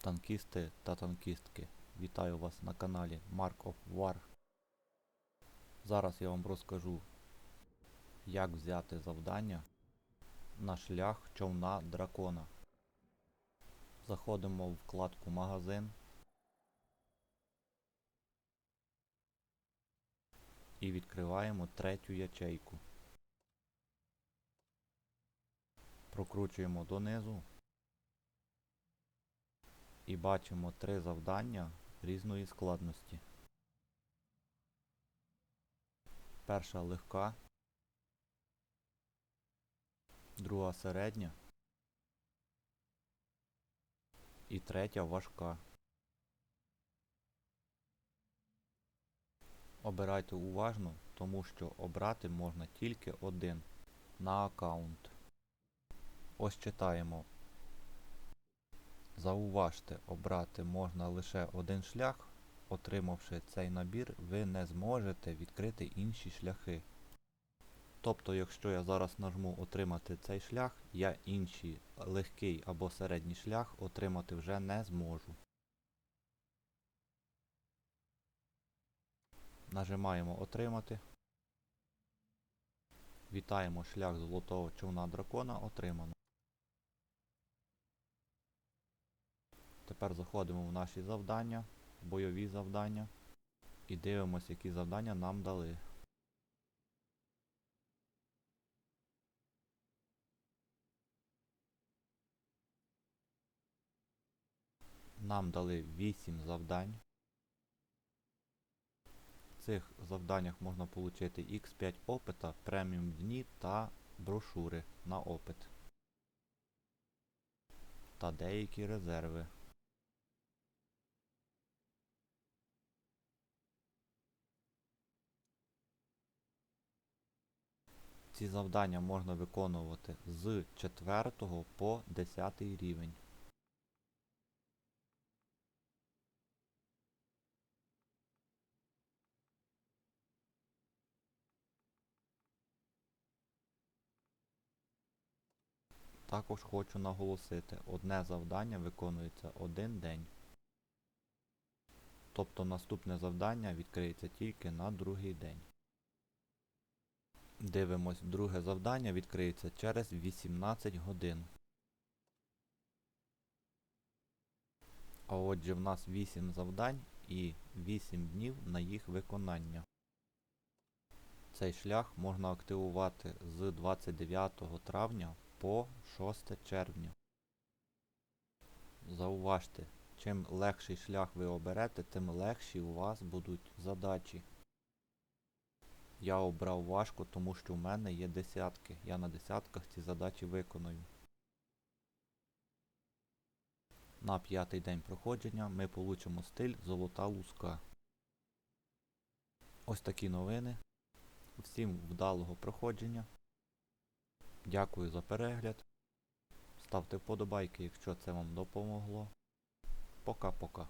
Танкісти та танкістки, вітаю вас на каналі Mark of War. Зараз я вам розкажу, як взяти завдання на шлях човна дракона. Заходимо в вкладку Магазин і відкриваємо третю ячейку. Прокручуємо донизу і бачимо три завдання різної складності. Перша легка, друга середня і третя важка. Обирайте уважно, тому що обрати можна тільки один на аккаунт. Ось читаємо. Зауважте, обрати можна лише один шлях. Отримавши цей набір, ви не зможете відкрити інші шляхи. Тобто, якщо я зараз нажму отримати цей шлях, я інший легкий або середній шлях отримати вже не зможу. Нажимаємо Отримати. Вітаємо шлях золотого човна дракона отримано. Тепер заходимо в наші завдання, бойові завдання і дивимося, які завдання нам дали. Нам дали 8 завдань. В цих завданнях можна отримати X5 опита, преміум дні та брошури на опит. Та деякі резерви. Ці завдання можна виконувати з 4 по 10 рівень. Також хочу наголосити, одне завдання виконується один день. Тобто наступне завдання відкриється тільки на другий день. Дивимось, друге завдання відкриється через 18 годин. А отже в нас 8 завдань і 8 днів на їх виконання. Цей шлях можна активувати з 29 травня по 6 червня. Зауважте, чим легший шлях ви оберете, тим легші у вас будуть задачі. Я обрав важко, тому що в мене є десятки. Я на десятках ці задачі виконую. На п'ятий день проходження ми получимо стиль Золота луска. Ось такі новини. Всім вдалого проходження. Дякую за перегляд. Ставте вподобайки, якщо це вам допомогло. Пока-пока.